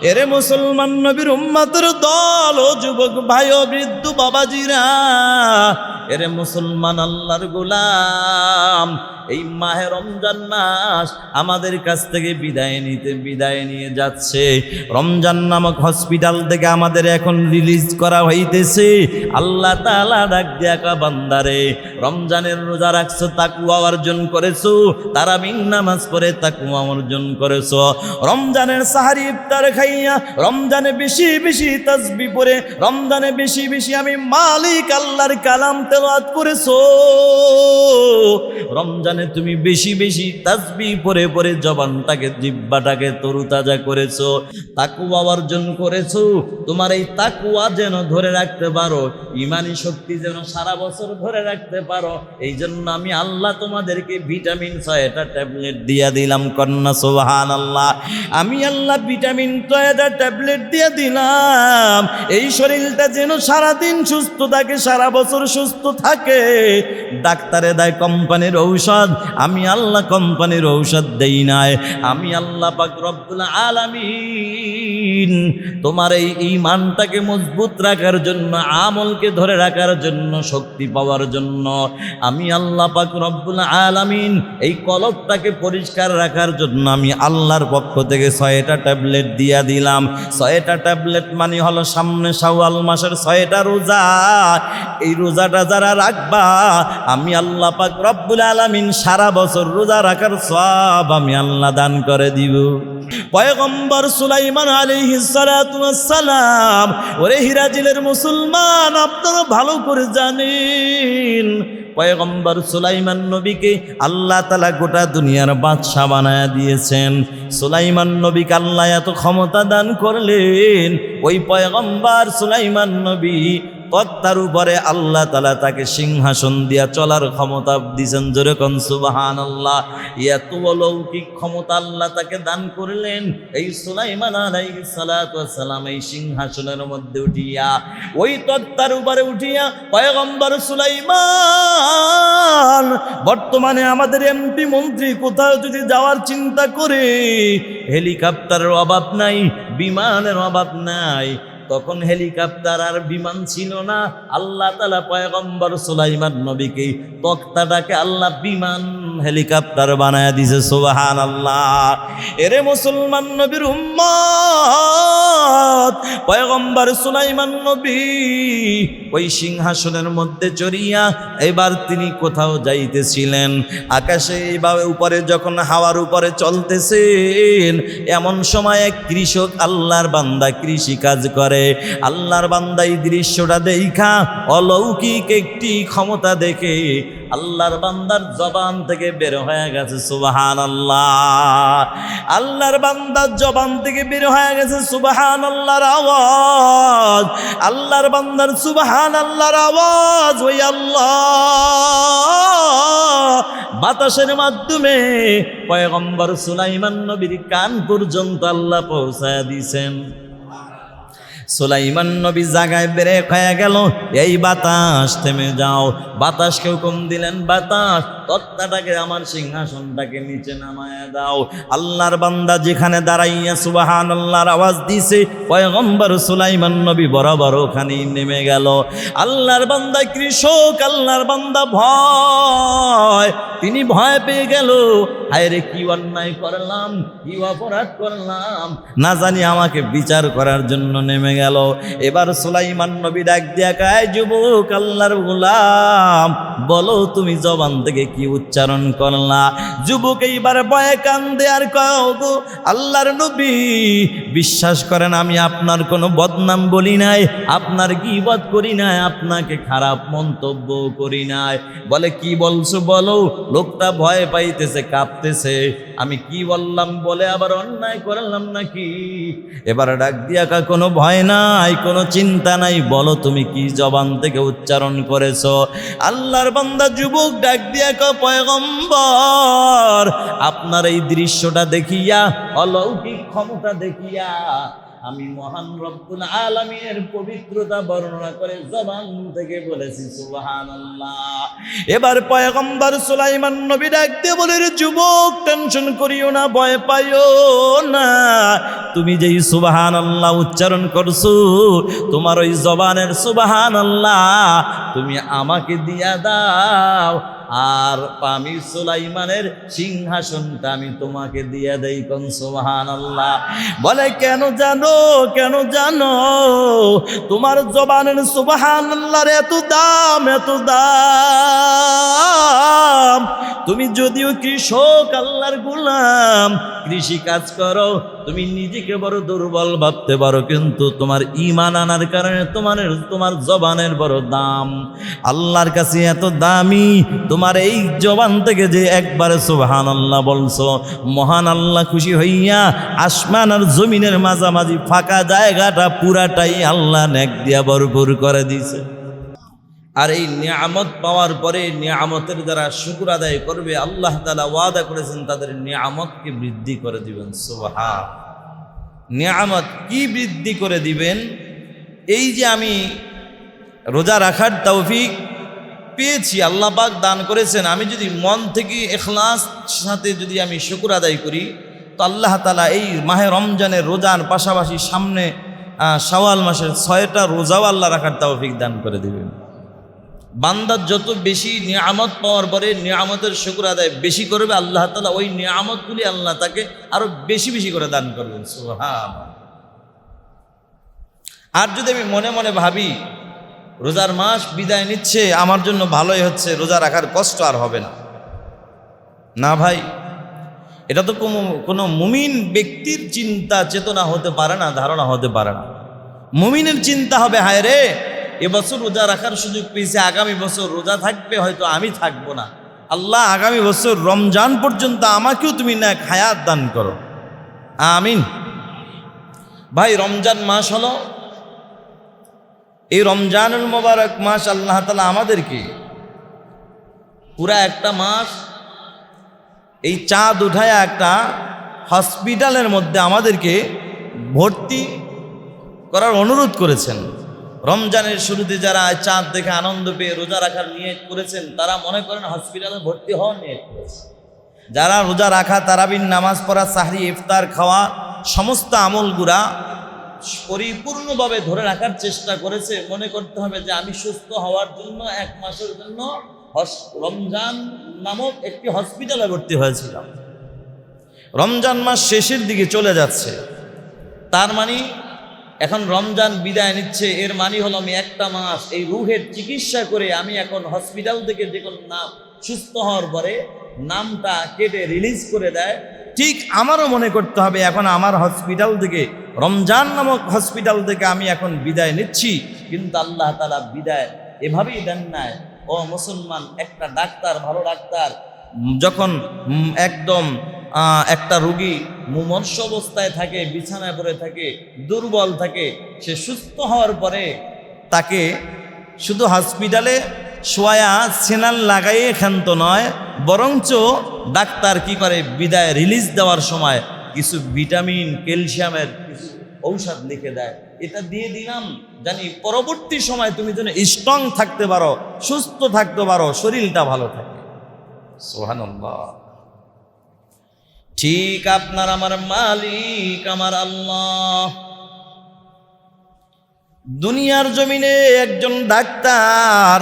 এরে মুসলমান নবীর উম্মাতের দল ও যুবক ভাই ও বৃদ্ধ বাবাজিরা এরে মুসলমান আল্লাহর গোলাম, এই মাহে রমজান মাস আমাদের কাছ থেকে বিদায় নিতে বিদায় নিয়ে যাচ্ছে। রমজান নামক হসপিটাল থেকে আমাদের এখন রিলিজ করা হইতেছে। আল্লাহ তালা ডাক দিয়া বান্দারে, রমজানের রোজা রাখছো তাকুয়া অর্জন করেছ তারা মিন নামাজ পড়ে তাকুয়া অর্জন করেছ। রমজানের সাহারি ইফতার খাইয়া রমজানে বেশি বেশি তাসবি পরে রমজানে বেশি বেশি আমি মালিক আল্লাহর কালাম তেলাওয়াত করেছ? রমজানে তুমি বেশি বেশি তাসবি পরে পরে জবানটাকে, জিব্বাটাকে তরুতাজা করেছ তাকুয়া অর্জন করেছ। তোমার এই তাকুয়া যেন ধরে রাখতে পারো, ইমানি শক্তি যেন সারা বছর ধরে রাখতে পারো, এই জন্য আমি আল্লাহ তোমাদেরকে ভিটামিন ছয়টা ট্যাবলেট দিয়া দিলাম, কন্যা সোহান আল্লাহ আমি আল্লাহ ভিটামিন ছয়টা ট্যাবলেট দিয়ে দিলাম, এই শরীরটা যেন সারাদিন সুস্থ থাকে, সারা বছর সুস্থ থাকে। ডাক্তারে দেয় কোম্পানির ঔষধ, আমি আল্লাহ কোম্পানির ঔষধ দেই নাই। আমি আল্লাহ পাক রব্বুল আলামিন তোমার এই ইমানটাকে মজবুত রাখার জন্য, আমলকে ধরে রাখার জন্য, শক্তি পাওয়ার জন্য, আমি আল্লাহ পাক রব্বুল আলামিন এই কলকটাকে পরিষ্কার রাখার জন্য আমি আল্লাহর পক্ষ থেকে ছয়টা ট্যাবলেট দিয়া দিলাম। ছয়টা ট্যাবলেট মানে হলো সামনে শাওয়াল মাসের ছয়টা রোজা। এই রোজাটা যারা রাখবা, আমি আল্লাহ পাক রব্বুল আলামিন সারা বছর রোজা রাখার সব আমি আল্লাহ দান করে দিব। পয়গম্বর সুলাইমান সালাতু সালাম ওরে হিরাজিলের মুসলমান, আপনারা ভালো করে জানেন। পয়গম্বর সুলাইমান নবীকে আল্লাহ তালা গোটা দুনিয়ার বাদশাহ বানায়া দিয়েছেন। সুলাইমান নবীকে আল্লাহ এত ক্ষমতা দান করলেন, ওই পয়গম্বর সুলাইমান নবী তত্তার উপরে আল্লাহ তালা তাকে সিংহাসন দিয়া চলার ক্ষমতা দিয়েছেন যেরকম সুবাহান আল্লাহ এত অলৌকিক ক্ষমতা আল্লাহ তাকে দান করলেন। এই সুলাইমান সালাম এই সিংহাসনের মধ্যে উঠিয়া, ওই তত্তার উপরে উঠিয়া, পয়গম্বর সুলাইমান, বর্তমানে আমাদের এমপি মন্ত্রী কোথাও যদি যাওয়ার চিন্তা করে, হেলিকপ্টারের অভাব নাই, বিমানের অভাব নাই তখন হেলিকপ্টার আর বিমান ছিল না। আল্লাহ তালা পয়গম্বর সুলাইমান নবীকে তক্তাটাকে আল্লাহ বিমান হেলিকপ্টার বানায় দিছে সুবাহান আল্লাহ এরে মুসলমান নবীর উম্মত, পয়গম্বর সুলাইমান নবী ওই সিংহাসনের মধ্যে চড়িয়া এবার তিনি কোথাও যাইতেছিলেন। আকাশে এইভাবে উপরে যখন হাওয়ার উপরে চলতেছেন, এমন সময় এক কৃষক আল্লাহর বান্দা কৃষি কাজ করে। আল্লাহর বান্দা এই দৃশ্যটা দেখা অলৌকিক একটি ক্ষমতা দেখে আল্লাহর বান্দার জবান থেকে বের হয়ে গেছে সুবাহান আল্লাহ আল্লাহর বান্দার জবান থেকে বের হয়ে গেছে সুবাহান আল্লাহর আওয়াজ। আল্লাহর বান্দার সুবাহান আল্লাহর আওয়াজ, ওই আল্লাহ। বাতাসের মাধ্যমে পয়গম্বর সুলাইমান নবীর কান পর্যন্ত আল্লাহ পৌঁছায় দিছেন। সুলাইমান নবী জাগায় বেড়ে হয়ে গেল এই বাতাস থেমে যাও বাতাসকে হুকুম দিলেন বাতাস। তত্তাটাকে, আমার সিংহাসনটাকে নিচে নামায় দাও। আল্লাহর বান্দা যেখানে দাঁড়াইয়া সুবাহান আল্লাহর আওয়াজ দিছে, পয়গম্বর সুলাইমান নবী বরাবর ওখানেই নেমে গেল। আল্লাহর বান্দা কৃষক, আল্লাহর বান্দা ভয়। তিনি ভয় পেয়ে গেল। হায় রে, কি অন্যায় করলাম, কি অপরাধ করলাম। না জানি আমাকে বিচার করার জন্য নেমে গেল। এবার সুলাইমান নবী ডাক দিয়া কায়, যুবক, আল্লাহর গোলাম, বলো তুমি জবান থেকে কি উচ্চারণ করলা? যুবক এইবার ভয়ে কান্দে আর গো আল্লাহর নবী, বিশ্বাস করেন আমি আপনার কোনো বদনাম বলি নাই, আপনার গিবত করি নাই, আপনাকে খারাপ মন্তব্য করি নাই। বলে, কি বলছো বলো, লোকটা ভয় পাইতেছে, কাঁপতেছে। আমি কি বললাম বলে আবার অন্যায় করলাম নাকি? এবার ডাক দিয়া কা কোনো ভয় নাই, কোনো চিন্তা নাই, বলো তুমি কি জবান থেকে উচ্চারণ করেছ? আল্লাহর বান্দা যুবক ডাক দিয়া কা পয়গম্বর, আপনার এই দৃশ্যটা দেখিয়া, অলৌকিক ক্ষমতা দেখিয়া, আমি মহান রব্বুল আলামিনের পবিত্রতা বর্ণনা করে জবান থেকে বলেছি, সুবহানাল্লাহ। এবার পয়গম্বর সুলাইমান নবী ডাক দিয়ে বলে, "রে যুবক, টেনশন করিও না, ভয় পাইও না। তুমি যেই সুবাহান আল্লাহ উচ্চারণ করছ, তোমার ওই জবানের সুবাহান আল্লাহ তুমি আমাকে দিয়া দাও আর আমি সুলাইমানের সিংহাসনটা আমি তোমাকে দিয়ে দেই কোন সুবহান আল্লাহ বলে, কেন জানো কেন জানো? তোমার জবানের সুবহান আল্লাহর এত দাম এত দাম। তুমি যদিও কৃষক, আল্লাহর গোলাম কৃষি কাজ করো তুমি নিজেকে বড় দুর্বল ভাবতে পারো, কিন্তু তোমার ইমান আনার কারণে তোমার তোমার জবানের বড় দাম। আল্লাহর কাছে এত দামি, তোমার এই জবান থেকে যে একবারে সুবহান আল্লাহ বলছো, মহান আল্লাহ খুশি হইয়া আসমান আর জমিনের মাঝামাঝি ফাঁকা জায়গাটা পুরাটাই আল্লাহ নেক দিয়া ভরপুর করে দিছে আর এই নিয়ামত পাওয়ার পরে নিয়ামতের দ্বারা শুকুর আদায় করবে আল্লাহ তালা ওয়াদা করেছেন তাদের নিয়ামতকে বৃদ্ধি করে দিবেন। সোহা নিয়ামত কি বৃদ্ধি করে দিবেন? এই যে আমি রোজা রাখার তৌফিক পেয়েছি আল্লাহ পাক দান করেছেন আমি যদি মন থেকে এখলাস সাথে যদি আমি শুকুর আদায় করি তো আল্লাহ তালা এই মাহে রমজানের রোজার পাশাপাশি সামনে আহ, শাওয়াল মাসের ছয়টা রোজাও আল্লাহ রাখার তৌফিক দান করে দিবেন। বান্দার যত বেশি নিয়ামত পাওয়ার পরে নিয়ামতের শুকুর আদায় বেশি করবে, আল্লাহ তালা ওই নিয়ামতগুলি আল্লাহ তাকে আরও বেশি বেশি করে দান করবেন। সুবহান আর যদি আমি মনে মনে ভাবি, রোজার মাস বিদায় নিচ্ছে, আমার জন্য ভালোই হচ্ছে, রোজা রাখার কষ্ট আর হবে না। না ভাই, এটা তো কোনো কোনো মুমিন ব্যক্তির চিন্তা, চেতনা হতে পারে না, ধারণা হতে পারে না। মুমিনের চিন্তা হবে, হায় রে! এবছর রোজা রাখার সুযোগ পেয়েছে, আগামী বছর রোজা থাকবে, হয়তো আমি থাকব না। আল্লাহ, আগামী বছর রমজান পর্যন্ত আমাকেও তুমি না খায়াত দান করো। আমিন। ভাই, রমজান মাস হলো, এই রমজানুল মোবারক মাস আল্লাহ তালা আমাদেরকে পুরা একটা মাস এই চাঁদ উঠায় একটা হসপিটালের মধ্যে আমাদেরকে ভর্তি করার অনুরোধ করেছেন। রমজানের শুরুতে যারা চাঁদ দেখে আনন্দ পেয়ে রোজা রাখার নিয়ে করেছেন, তারা মনে করেন হসপিটালে ভর্তি হওয়ার নিয়ে করেছে। যারা রোজা রাখা তারাবিন নামাজ পড়া, সাহরি, ইফতার খাওয়া, সমস্ত আমলগুলা পরিপূর্ণভাবে ধরে রাখার চেষ্টা করেছে, মনে করতে হবে যে আমি সুস্থ হওয়ার জন্য এক মাসের জন্য রমজান নামক একটি হসপিটালে ভর্তি হয়েছিলাম। রমজান মাস শেষের দিকে চলে যাচ্ছে। তার মানে এখন রমজান বিদায় নিচ্ছে, এর মানে হলো আমি একটা মাস এই রুহের চিকিৎসা করে আমি এখন হসপিটাল থেকে যে কোনো নাম সুস্থ হওয়ার পরে নামটা কেটে রিলিজ করে দেয়। ঠিক আমারও মনে করতে হবে, এখন আমার হসপিটাল থেকে, রমজান নামক হসপিটাল থেকে আমি এখন বিদায় নিচ্ছি। কিন্তু আল্লাহ তালা বিদায় এভাবেই দেন নাই। ও মুসলমান, একটা ডাক্তার, ভালো ডাক্তার, যখন একদম একটা রুগী মুমর্ষ অবস্থায় থাকে, বিছানায় পড়ে থাকে, দুর্বল থাকে, সে সুস্থ হওয়ার পরে তাকে শুধু হসপিটালে শোয়া সেনাল লাগাইয়ে ক্ষান্ত নয়, বরঞ্চ ডাক্তার কি করে, বিদায় রিলিজ দেওয়ার সময় কিছু ভিটামিন ক্যালসিয়ামের কিছু ঔষধ লিখে দেয়। এটা দিয়ে দিলাম, জানি পরবর্তী সময় তুমি যেন স্ট্রং থাকতে পারো, সুস্থ থাকতে পারো, শরীরটা ভালো থাকে। সোহানুল্লাহ ঠিক আপনার আমার মালিক, আমার আল্লাহ। দুনিয়ার জমিনে একজন ডাক্তার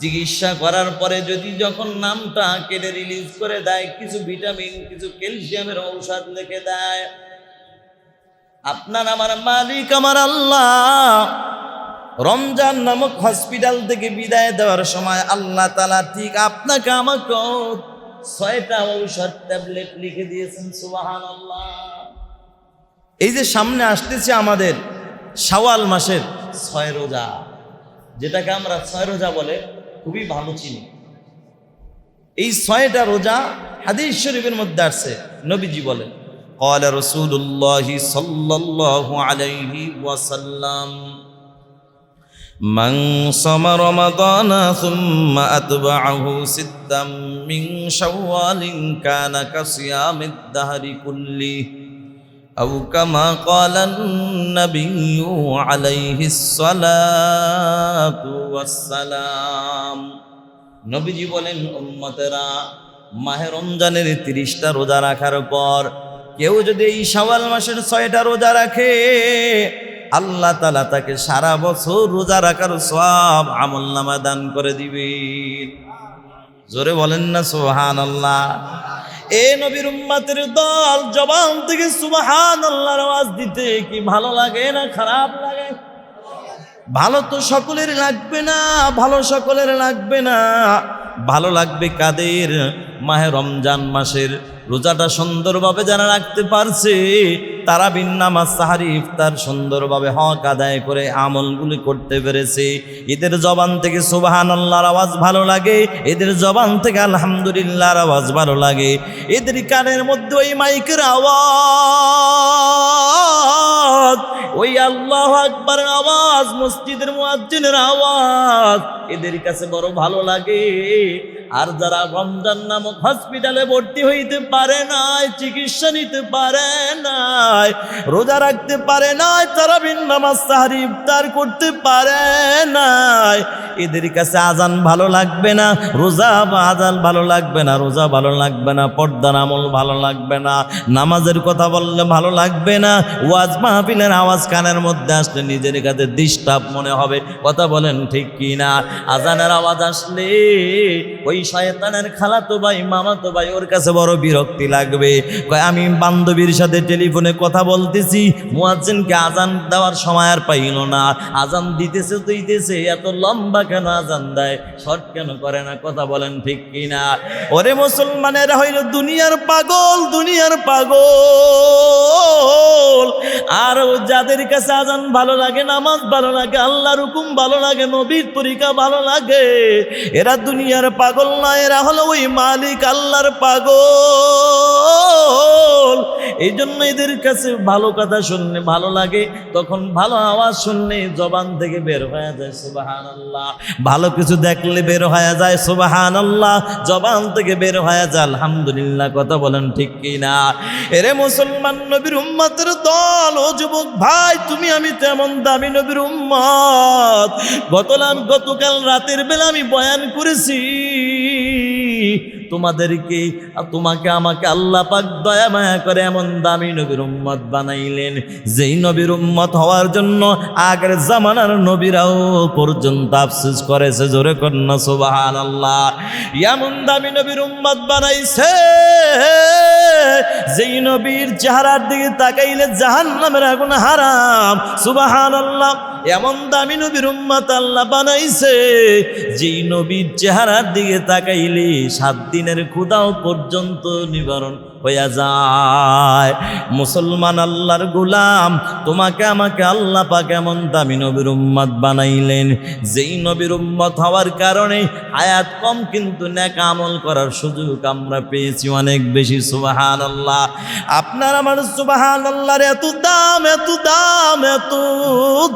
চিকিৎসা করার পরে যদি যখন নামটা কেটে রিলিজ করে দেয়, কিছু ভিটামিন কিছু ক্যালসিয়ামের ঔষধ লিখে দেয়, আপনার আমার মালিক, আমার আল্লাহ, রমজান নামক হসপিটাল থেকে বিদায় দেওয়ার সময় আল্লাহ তালা ঠিক আপনাকে আমাকে ছয়টা ঔষধ ট্যাবলেট লিখে দিয়েছেন সুবাহান আল্লাহ এই যে সামনে আসতেছে আমাদের শাওয়াল মাসের ছয় রোজা যেটাকে আমরা ছয় রোজা বলে খুবই ভালো চিনি এই ছয়টা রোজা হাদিস শরীফের মধ্যে আসছে নবীজি বলেন قال رسول الله صلى الله عليه وسلم من صام رمضان ثم أتبعه ستا من شوال كان كصيام الدهر كله أو كما قال النبي عليه الصلاة والسلام নবীজি বলেন উম্মতেরা মাহে রমজানের তিরিশটা রোজা রাখার পর কেউ যদি এই শাওয়াল মাসের ছয়টা রোজা রাখে আল্লাহ তালা তাকে সারা বছর রোজা রাখার সব আমল নামা দান করে দিবেন জোরে বলেন না সোহান আল্লাহ এ নবীর উম্মাতের দল জবান থেকে সুবাহান আল্লাহর আওয়াজ দিতে কি ভালো লাগে না খারাপ লাগে? ভালো তো সকলের লাগবে না, ভালো সকলের লাগবে না। ভালো লাগবে কাদের? মাহে রমজান মাসের রোজাটা সুন্দরভাবে যারা রাখতে পারছে তারা নামাজ সাহারি ইফতার সুন্দরভাবে হক আদায় করে আমলগুলি করতে পেরেছে। এদের জবান থেকে সুবাহান আল্লাহর আওয়াজ ভালো লাগে, এদের জবান থেকে আলহামদুলিল্লাহর আওয়াজ ভালো লাগে। এদের কানের মধ্যে ওই মাইকের আওয়াজ। ওই আল্লাহ আকবরের আওয়াজ, মসজিদের মুয়াজ্জিনের আওয়াজ, এদের কাছে বড় ভালো লাগে। আর যারা রমজান নামক হসপিটালে ভর্তি হইতে পারে নাই, চিকিৎসা নিতে পারে নাই, রোজা রাখতে পারে নাই তারা নামাজ সাহারি ইফতার করতে পারে নাই, এদের কাছে আজান ভালো লাগবে না, রোজা বা আজান ভালো লাগবে না, রোজা ভালো লাগবে না, পর্দার আমল ভালো লাগবে না, নামাজের কথা বললে ভালো লাগবে না, ওয়াজ মাহফিলের আওয়াজ কানের মধ্যে আসলে নিজের কাছে ডিস্টার্ব মনে হবে। কথা বলেন ঠিক কি না আজানের আওয়াজ আসলে ওই শয়তানের খালাতো ভাই, মামাতো ভাই, ওর কাছে বড় বিরক্তি লাগবে। আমি বান্ধবীর সাথে টেলিফোনে কথা বলতেছি, মুয়াজ্জিনকে আজান দেওয়ার সময় আর পাইল না। আজান দিতেছে দিতেছে, এত লম্বা কেন আজান দেয়? শর্ট কেন করে না? কথা বলেন ঠিক কি না ওরে মুসলমানেরা হইল দুনিয়ার পাগল দুনিয়ার পাগল। আর ও যাদের কাছে আজান ভালো লাগে, নামাজ ভালো লাগে, আল্লাহর হুকুম ভালো লাগে, নবীর তরিকা ভালো লাগে। এরা দুনিয়ার পাগল না, এরা হলো ওই মালিক আল্লাহর পাগল। এই জন্য এদের কাছে ভালো কথা শুনলে ভালো লাগে, তখন ভালো আওয়াজ শুনলে জবান থেকে বের হয়ে যায় সুবাহান আল্লাহ ভালো কিছু দেখলে বের হয়ে যায় সুবাহান আল্লাহ জবান থেকে বের হয়ে যায়, আলহামদুলিল্লাহ, কথা বলেন ঠিক কি না এরে মুসলমান নবীর উম্মতের দল ও যুবক ভাই তুমি আমি তেমন দামি নবীর উম্মত গতলাম গতকাল রাতের বেলা আমি বয়ান করেছি। তোমাদেরকে তোমাকে আমাকে আল্লাহ পাক দয়া মায়া করে এমন দামি নবীর উম্মত বানাইলেন। যেই নবীর উম্মত হওয়ার জন্য আগের জামানার নবীরাও পর্যন্ত আফসোস করেছে, জোরে কন্যা সুবাহান আল্লাহ এমন দামি নবীর উম্মত বানাইছে, যেই নবীর চেহারার দিকে তাকাইলে জাহান নামের আগুন হারাম। সুবাহান আল্লাহ এমন দামি নবীর উম্মত আল্লাহ বানাইছে, যেই নবীর চেহারার দিকে তাকাইলে সাত দিনের ক্ষুদাও পর্যন্ত নিবারণ হইয়া যায়। মুসলমান আল্লাহর গোলাম, তোমাকে আমাকে আল্লাহ পাক এমন দামি নবীর উম্মত বানাইলেন। যেই নবীর উম্মত হওয়ার কারণে আয়াত কম, কিন্তু ন্যাক আমল করার সুযোগ আমরা পেয়েছি অনেক বেশি সুবাহান আল্লাহ আপনার আমার সুবাহান আল্লাহর এত দাম এত দাম এত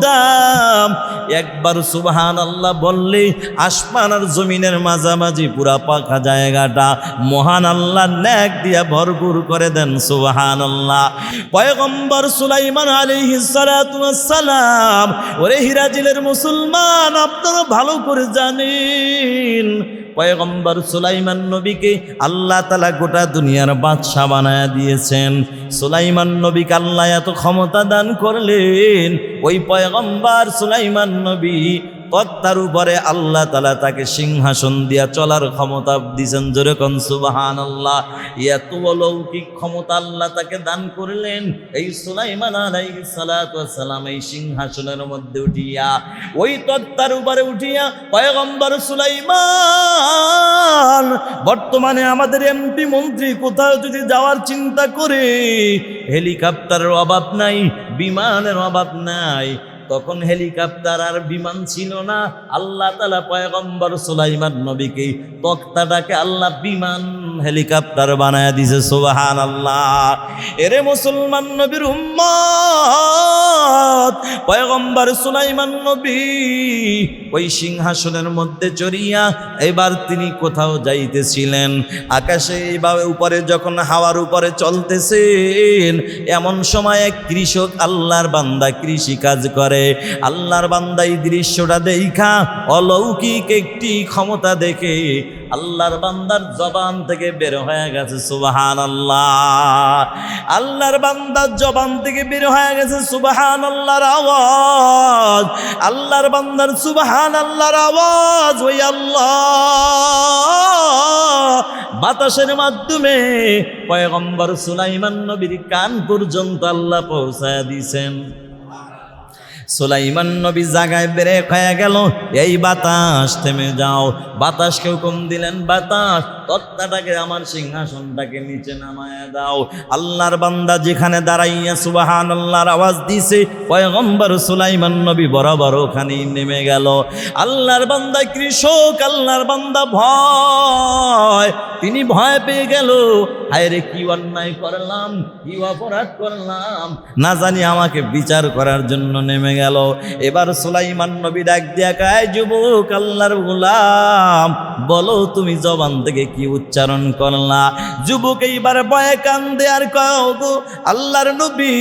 দাম। একবার সুবাহান আল্লাহ বললে আসমান আর জমিনের মাঝামাঝি পুরা পাখা জায়গাটা, মহান আল্লাহ ন্যাক দিয়া ভরপুর করে দেন সুবাহান আল্লাহ পয়গম্বর সুলাইমান ওয়াস সালাম ওরে হিরাজিলের মুসলমান, আপনারা ভালো করে জানেন। পয়গম্বর সুলাইমান নবীকে আল্লাহ তালা গোটা দুনিয়ার বাদশাহ বানায় দিয়েছেন। সুলাইমান নবীকে আল্লাহ এত ক্ষমতা দান করলেন, ওই পয়গম্বর সুলাইমান নবী তত্তার উপরে আল্লাহ তালা তাকে সিংহাসন দিয়া চলার ক্ষমতা দিয়েছেন যেরকম সুবাহান আল্লাহ এত অলৌকিক ক্ষমতা আল্লাহ তাকে দান করলেন। এই সুলাইমান সালাম এই সিংহাসনের মধ্যে উঠিয়া, ওই তত্তার উপরে উঠিয়া পয়গম্বর সুলাইমান, বর্তমানে আমাদের এমপি মন্ত্রী কোথাও যদি যাওয়ার চিন্তা করে, হেলিকপ্টারের অভাব নাই, বিমানের অভাব নাই তখন হেলিকপ্টার আর বিমান ছিল না। আল্লাহ তালা পয়গম্বর সুলাইমান নবীকে তক্তাটাকে আল্লাহ বিমান হেলিকপ্টার বানায় দিছে সুবাহান আল্লাহ এরে মুসলমান নবীর উম্মত, পয়গম্বর সুলাইমান নবী ওই সিংহাসনের মধ্যে চড়িয়া এবার তিনি কোথাও যাইতেছিলেন। আকাশে এইভাবে উপরে যখন হাওয়ার উপরে চলতেছেন, এমন সময় এক কৃষক আল্লাহর বান্দা কৃষি কাজ করে। আল্লাহর বান্দা এই দৃশ্যটা দেখা অলৌকিক একটি ক্ষমতা দেখে আল্লাহর বান্দার জবান থেকে বের হয়ে গেছে সুবাহান আল্লাহ আল্লাহর বান্দার জবান থেকে বের হয়ে গেছে সুবাহান আল্লাহর আওয়াজ। আল্লাহর বান্দার সুবাহান আল্লাহর আওয়াজ ওই আল্লাহ। বাতাসের মাধ্যমে পয়গম্বর সুলাইমান নবীর কান পর্যন্ত আল্লাহ পৌঁছায় দিছেন সুলাইমান নবী জাগায় বেড়ে হয়ে গেল। এই বাতাস থেমে যাও। বাতাসকে হুকুম দিলেন, বাতাস তত্তাটাকে আমার সিংহাসনটাকে নিচে নামায় দাও। আল্লাহর বান্দা যেখানে দাঁড়াইয়া সুবাহান আল্লাহর আওয়াজ দিছে, পয়গম্বর সুলাইমান নবী বরাবর ওখানেই নেমে গেল। আল্লাহর বান্দা কৃষক, আল্লাহর বান্দা ভয়। তিনি ভয় পেয়ে গেল। হায়রে কি অন্যায় করলাম, কি অপরাধ করলাম, না জানি আমাকে বিচার করার জন্য নেমে গেল। এবার সুলাইমান নবী ডাক দিয়া কায়, যুবক আল্লাহর গোলাম, বলো তুমি জবান থেকে কি উচ্চারণ করলা? যুবক এইবার ভয়ে কান্দে আর গো আল্লাহর নবী,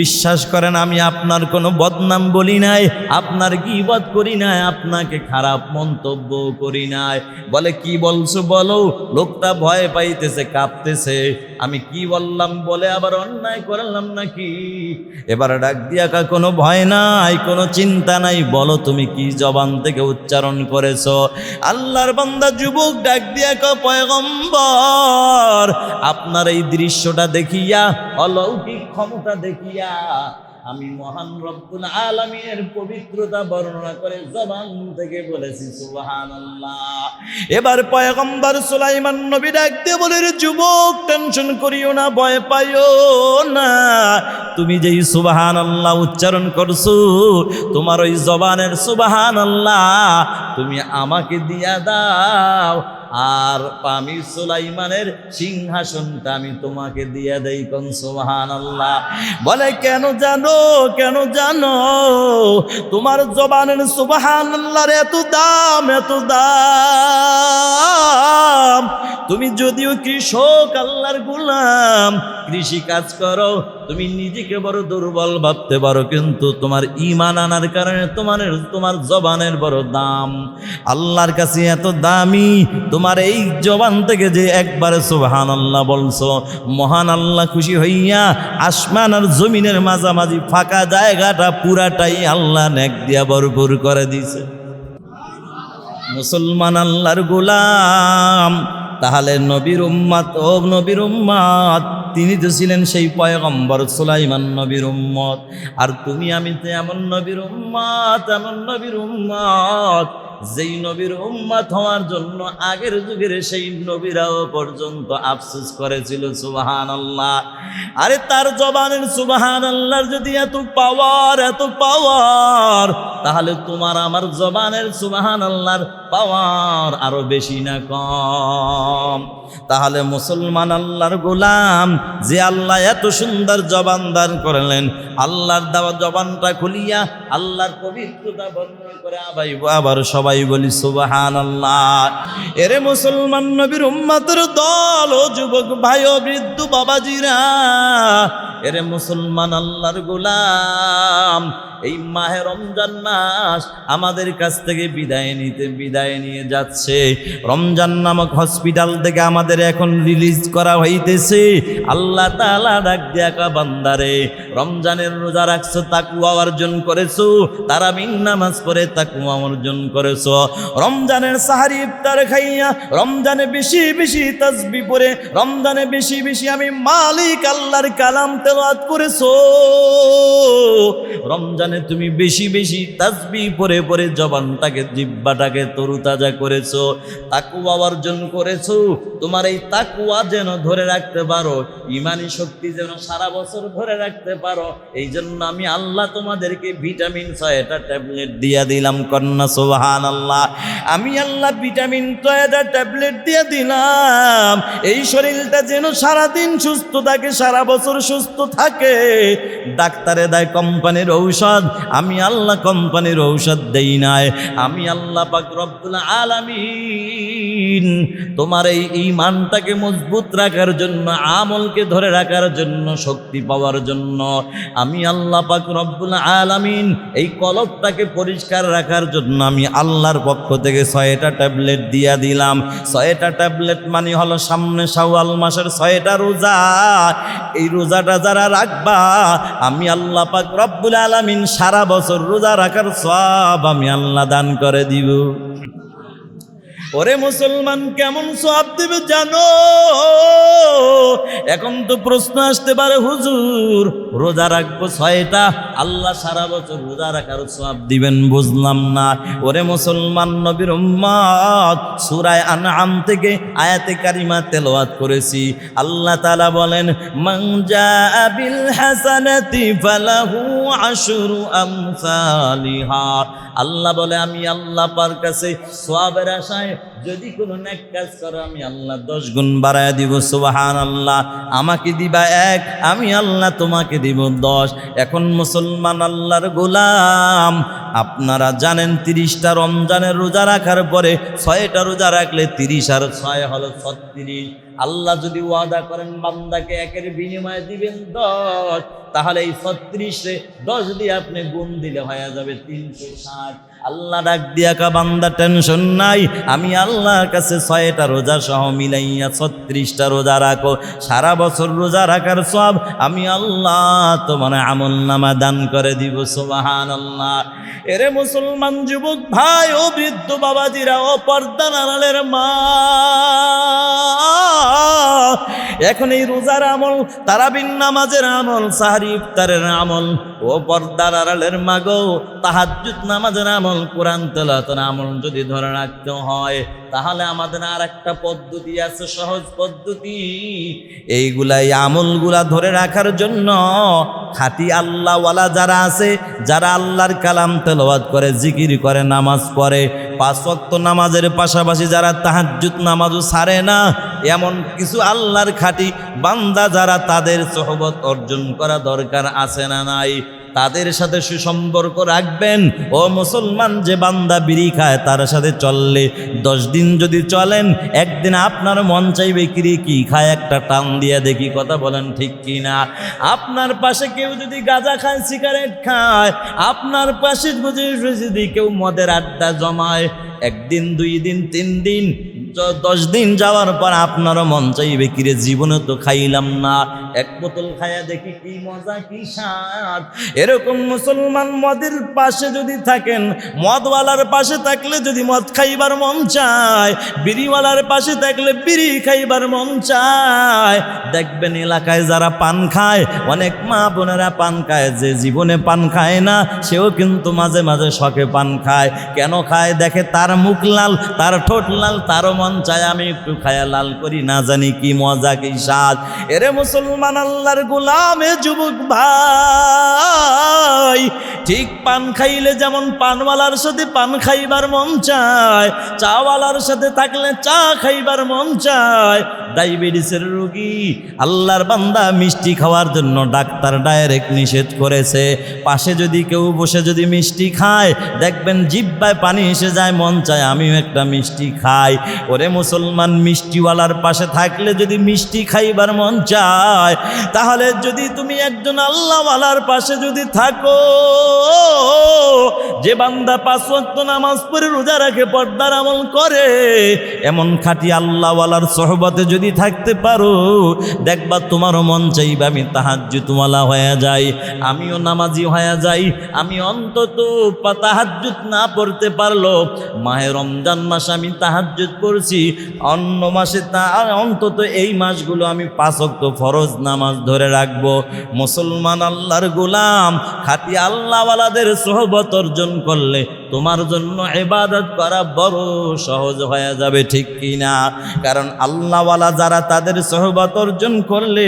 বিশ্বাস করেন আমি আপনার কোনো বদনাম বলি নাই, আপনার গিবত করি নাই, আপনাকে খারাপ মন্তব্য করি নাই। বলে, কি বলছো বলো? লোকটা ভয় পাইতেছে, কাঁপতেছে। আমি কি বললাম বলে আবার অন্যায় করলাম নাকি? এবার ডাক দিয়া কা কোনো ভয় নাই, কোনো চিন্তা নাই। বলো তুমি কি জবান থেকে উচ্চারণ করেছ? আল্লাহর বান্দা যুবক ডাক দিয়া কয়গম্বর আপনার এই দৃশ্যটা দেখিয়া, অলৌকিক ক্ষমতা দেখিয়া আমি মহান রব্বুল আলমিনের পবিত্রতা বর্ণনা করে জবান থেকে বলেছি, সুবহানাল্লাহ। এবার পয়গম্বর সুলাইমান নবী ডাক দিয়ে বলে যুবক, টেনশন করিও না, ভয় পাইও না। তুমি যেই সুবাহান আল্লাহ উচ্চারণ করছ, তোমার ওই জবানের সুবাহান আল্লাহ তুমি আমাকে দিয়া দাও। আর আমি সুলাইমানের সিংহাসনটা আমি তোমাকে দিয়ে দেই কোন সুবহান আল্লাহ বলে, কেন জানো কেন জানো? তোমার জবানের সুবহান আল্লাহর এত দাম এত দাম। তুমি যদিও কৃষক, আল্লাহর গুলাম, কৃষি কাজ করো, তুমি নিজেকে বড় দুর্বল ভাবতে পারো, কিন্তু তোমার ইমান আনার কারণে তোমার তোমার জবানের বড় দাম। আল্লাহর কাছে এত দামি তোমার এই জবান থেকে যে একবারে সোহান আল্লাহ বলছো, মহান আল্লাহ খুশি হইয়া আসমান আর জমিনের মাঝামাঝি ফাঁকা জায়গাটা পুরাটাই আল্লাহ নেক দিয়া ভরপুর করে দিছে মুসলমান আল্লাহর গোলাম, তাহলে নবীর উম্মাত ও নবীর উম্মাত তিনি তো ছিলেন সেই পয়গম্বর সুলাইমান নবীর উম্মত। আর তুমি আমি তো এমন নবীর উম্মাত, এমন নবীর উম্মাত, যেই নবীর উম্মাত হওয়ার জন্য আগের যুগের সেই নবীরাও পর্যন্ত আফসোস করেছিল সুবাহান আল্লাহ আরে তার জবানের সুবাহান আল্লাহর যদি এত পাওয়ার এত পাওয়ার তাহলে তোমার আমার জবানের সুবাহান আল্লাহর পাওয়ার আরও বেশি না কম। তাহলে মুসলমান আল্লাহর গোলাম যে আল্লাহ এত সুন্দর জবান দান করলেন, আল্লাহর দেওয়া জবানটা খুলিয়া আল্লাহর পবিত্রতা বর্ণনা করে আবাই আবার সবাই বলি সুবাহান আল্লাহ এরে মুসলমান নবীর উম্মাতের দল ও যুবক ভাই ও বৃদ্ধ বাবাজিরা, এরে মুসলমান আল্লাহর গোলাম এই মাহে রমজান মাস আমাদের কাছ থেকে বিদায় নিতে, বিদায় নিয়ে যাচ্ছে। রমজান নামক হসপিটাল থেকে আমাদের এখন রিলিজ করা হইতেছে। আল্লাহ তালা ডাক দিয়া বান্দারে, রমজানের রোজা রাখছো তাকুয়া অর্জন করেছ তারা বিন নামাজ পড়ে তাকুয়া অর্জন করেছ। রমজানের সাহারি ইফতার খাইয়া, রমজানে বেশি বেশি তাসবি পরে রমজানে বেশি বেশি আমি মালিক আল্লাহর কালাম তেলাত করেছ। রমজানে তুমি বেশি বেশি তাসবি পরে পরে জবানটাকে, জিব্বাটাকে তরুতাজা করেছ তাকুয়া অর্জন করেছ। তোমার এই তাকুয়া যেন ধরে রাখতে পারো, ইমানি শক্তি যেন সারা বছর ধরে রাখতে পারো এই জন্য আমি আল্লাহ তোমাদেরকে ভিটামিন ছয়টা ট্যাবলেট দিয়া দিলাম, কন্যা সোহান আল্লাহ আমি আল্লাহ ভিটামিন ছয়টা ট্যাবলেট দিয়ে দিলাম। এই শরীরটা যেন সারাদিন সুস্থ থাকে, সারা বছর সুস্থ থাকে। ডাক্তারে দেয়, কোম্পানির ঔষধ। আমি আল্লাহ কোম্পানির ঔষধ দেই নাই। আমি আল্লাহ পাক রব্বুল আলামিন তোমার এই ইমানটাকে মজবুত রাখার জন্য, আমলকে ধরে রাখার জন্য, শক্তি পাওয়ার জন্য, আমি আল্লাহ পাক রব্বুল আলামিন এই কলবটাকে পরিষ্কার রাখার জন্য আমি আল্লাহর পক্ষ থেকে ছয়টা ট্যাবলেট দিয়া দিলাম। ছয়টা ট্যাবলেট মানে হলো সামনে শাওয়াল মাসের ছয়টা রোজা। এই রোজাটা যারা রাখবা, আমি আল্লাহ পাক রব্বুল আলামিন সারা বছর রোজা রাখার সব আমি আল্লাহ দান করে দিব। ওরে মুসলমান, কেমন সব দেবে জানো? এখন তো প্রশ্ন আসতে পারে, হুজুর, রোজা রাখব ছয়টা, আল্লাহ সারা বছর রোজা রাখার সব দিবেন, বুঝলাম না। ওরে মুসলমান, নবীর উম্মত সুরায় আনআম থেকে আয়াতে কারিমা তেলাওয়াত করেছি। আল্লাহ তাআলা বলেন জাআ বিল হাসানাতি ফালাহু আশরু আমসালিহা। আল্লাহ বলে, আমি আল্লাহ পার কাছে সোয়াবের আশায় যদি কোনো নেক কাজ করো, আমি আল্লাহ দশ গুণ বাড়ায় দিব সুবাহান আল্লাহ আমাকে দিবা এক, আমি আল্লাহ তোমাকে দিব দশ। এখন মুসলমান আল্লাহর গোলাম, আপনারা জানেন তিরিশটা রমজানের রোজা রাখার পরে ছয়টা রোজা রাখলে তিরিশ আর ছয় হলো ছত্রিশ। আল্লাহ যদি ওয়াদা করেন, বান্দাকে একের বিনিময়ে দিবেন দশ, তাহলে এই ছত্রিশে দশ দিয়ে আপনি গুণ দিলে হয়ে যাবে তিনশো ষাট। আল্লাহ ডাক দিয়া কা, বান্দা, টেনশন নাই। আমি আল্লাহর কাছে ছয়টা রোজা সহ মিলাইয়া ছত্রিশটা রোজা রাখো। সারা বছর রোজা রাখার সব আমি আল্লাহ তোমার আমল নামা দান করে দিব সোবাহান আল্লাহ এরে মুসলমান যুবক ভাই, ও বৃদ্ধ বাবাজিরা, ও পর্দা নারালের মা এখন এই রোজার আমল, তারাবিন নামাজের আমল, সাহারি ইফতারের আমল, ও পর্দার আড়ালের মাগো, তাহাজ্জুদ নামাজের আমল, কোরআন তেলাতের আমল যদি ধরে রাখতে হয়, তাহলে আমাদের আর একটা পদ্ধতি আছে, সহজ পদ্ধতি। এইগুলাই এই আমলগুলা ধরে রাখার জন্য খাঁটি আল্লাহওয়ালা যারা আছে, যারা আল্লাহর কালাম তেলাওয়াত করে, জিকির করে, নামাজ পড়ে, পাঁচ নামাজের পাশাপাশি যারা তাহাজ্জুদ নামাজও ছাড়ে না এমন কিছু আল্লাহর খাঁটি বান্দা যারা তাদের সহবত অর্জন করা দরকার আছে না নাই, তাদের সাথে সুসম্পর্ক রাখবেন। ও মুসলমান, যে বান্দা বিড়ি খায়, তার সাথে চললে, দশ দিন যদি চলেন, একদিন আপনার মন চাইবে, কিরি, কি খায়? একটা টান দিয়ে দেখি, কথা বলেন ঠিক কি না আপনার পাশে কেউ যদি গাঁজা খায়, সিগারেট খায়, আপনার পাশে যদি কেউ মদের আড্ডা জমায়, একদিন, দুই দিন, তিন দিন দশ দিন যাওয়ার পর আপনারও মন চাইবে, কিরে, জীবনে তো খাইলাম না। এক বোতল খাইয়া দেখি কি মজা, কি স্বাদ। এরকম মুসলমান মদের পাশে যদি থাকেন, মদওয়ালার পাশে থাকলে যদি মদ খাইবার মন চায়, বিড়িওয়ালার পাশে থাকলে বিড়ি খাইবার মন চায়। দেখবেন এলাকায় যারা পান খায়, অনেক মা বোনেরা পান খায়, যে জীবনে পান খায় না, সেও কিন্তু মাঝে মাঝে শখে পান খায়। কেন খায়? দেখে তার মুখ লাল, তার ঠোঁট লাল, তারও মন চায়, আমি একটু খায়া লাল করি, না জানি কি মজা, কি স্বাদ। এরে মুসলমান আল্লাহর গোলামে যুবক ভাই, ঠিক পান খাইলে যেমন পানওয়ালার সাথে পান খাইবার মন চায়, চাওয়ালার সাথে থাকলে চা খাইবার মন চায়। ডায়াবেটিসের রোগী, আল্লাহর বান্দা মিষ্টি খাওয়ার জন্য ডাক্তার ডাইরেক্ট নিষেধ করেছে। পাশে যদি কেউ বসে যদি মিষ্টি খায়, দেখবেন জিব্বায় পানি এসে যায়, মন চায়, আমিও একটা মিষ্টি খাই। ওরে মুসলমান মিষ্টিওয়ালার পাশে থাকলে যদি মিষ্টি খাইবার মন চায়, তাহলে যদি তুমি একজন আল্লাহওয়ালার পাশে যদি থাকো, যে বান্দা পাঁচ ওয়াক্ত নামাজ পড়ে রোজা রাখে, পর্দার আমল করে, এমন খাঁটি আল্লাহওয়ালার সহবতে যদি থাকতে পারো, দেখবা তোমারও মন চাইবে আমি তাহাজ্জু তোমালা হয়ে যাই, আমিও নামাজি হয়ে যাই, আমি অন্তত তাহাজ্জুদ না পড়তে পারল মাহে রমজান মাস আমি তাহাজ্জুদ পড়ছি। অন্য মাসে তা অন্তত এই মাসগুলো আমি পাঁচক্ত ফরজ নামাজ ধরে রাখব। মুসলমান আল্লাহর গোলাম খাতি আল্লাহওয়ালাদের সোহবত অর্জন করলে তোমার জন্য এবাদত করা বড় সহজ হয়ে যাবে, ঠিক কিনা? কারণ আল্লাহওয়ালা যারা তাদের সোহবত অর্জন করলে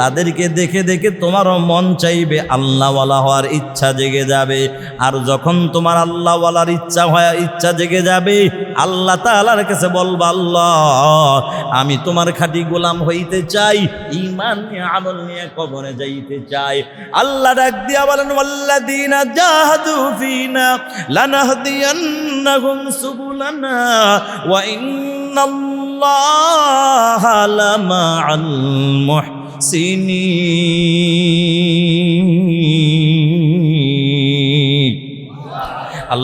তাদেরকে দেখে দেখে তোমারও মন চাইবে, আল্লাহওয়ালা হওয়ার ইচ্ছা জেগে যাবে। আর যখন তোমার আল্লাহওয়ালার ইচ্ছা হয় ইচ্ছা জেগে যাবে, আল্লাহ তাআলার কাছে বলবা, আল্লাহ, আমি তোমার খাঁটি গোলাম হইতে চাই ইমান নিয়ে, আমল নিয়ে কবরে যাইতে চাই। আল্লাহ ডাক দিয়া বলেন, ওয়াল্লাযীনা জাহাদু ফিনা লানাহদিয়ান্নাহুম সুবুলানা ওয়া ইন্নাল্লাহা লামাআল মুহসিনিন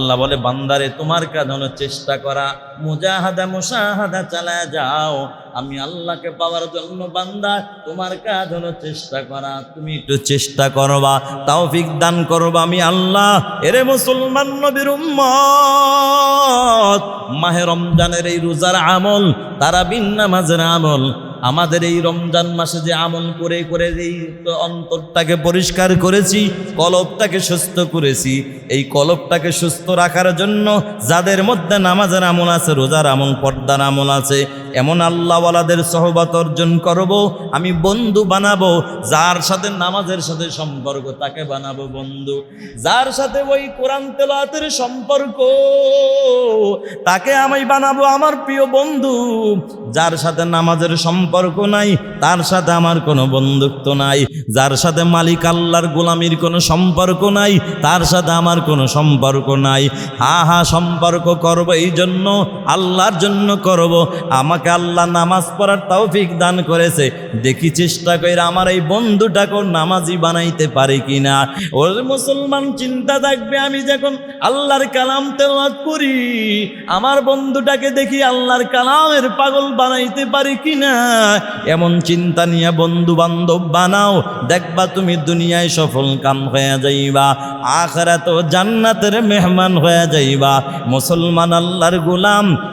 আল্লাহ বলে, বান্দারে, তোমার কাজ হলো চেষ্টা করা, মুজাহাদা মুসাহাদা চালায় যাও। আমি আল্লাহকে পাওয়ার জন্য বান্দা, তোমার কাজ হলো চেষ্টা করা। তুমি একটু চেষ্টা করবা তৌফিক দান করবা আমি আল্লাহ, এরে মুসলমান নবীর উম্মত। মাহে রমজানের এই রোজার আমল তারা বিন নামাজের আমল আমাদের এই রমজান মাসে যে আমল করে করে এই অন্তরটাকে পরিষ্কার করেছি, কলবটাকে সুস্থ করেছি। এই কলবটাকে সুস্থ রাখার জন্য যাদের মধ্যে নামাজের আমল আছে, রোজার আমল, পর্দার আমল আছে, এমন আল্লাহওয়ালাদের সহবত অর্জন করব, আমি বন্ধু বানাবো, যার সাথে নামাজের সাথে সম্পর্ক, তাকে বানাবো বন্ধু। যার সাথে ওই কোরআন তেলাতের সম্পর্ক, তাকে আমি বানাবো আমার প্রিয় বন্ধু। যার সাথে নামাজের সম্পর্ক নাই, তার সাথে আমার কোনো বন্ধুত্ব নাই, যার সাথে মালিক আল্লাহর গোলামির কোনো সম্পর্ক নাই, তার সাথে আমার কোনো সম্পর্ক নাই। হা হা, সম্পর্ক করব এই জন্য, আল্লাহর জন্য করব। আমাকে আল্লাহ নামাজ পড়ার তৌফিক দান করেছে। দেখি চেষ্টা করে আমার এই বন্ধুটাকে নামাজি বানাইতে পারে কিনা। ওর মুসলমান, চিন্তা থাকবে আমি যখন আল্লাহর কালাম তেলাওয়াত করি, আমার বন্ধুটাকে দেখি আল্লাহর কালামের পাগল বানাইতে পারি কিনা। এমন চিন্তা নিয়ে বন্ধু বান্ধব বানাও, দেখবা তুমি দুনিয়ায় সফল কাম হয়ে যাইবা আখরাত জান্নাতের মেহমান হয়ে যাইবা। মুসলমান আল্লাহর গোলাম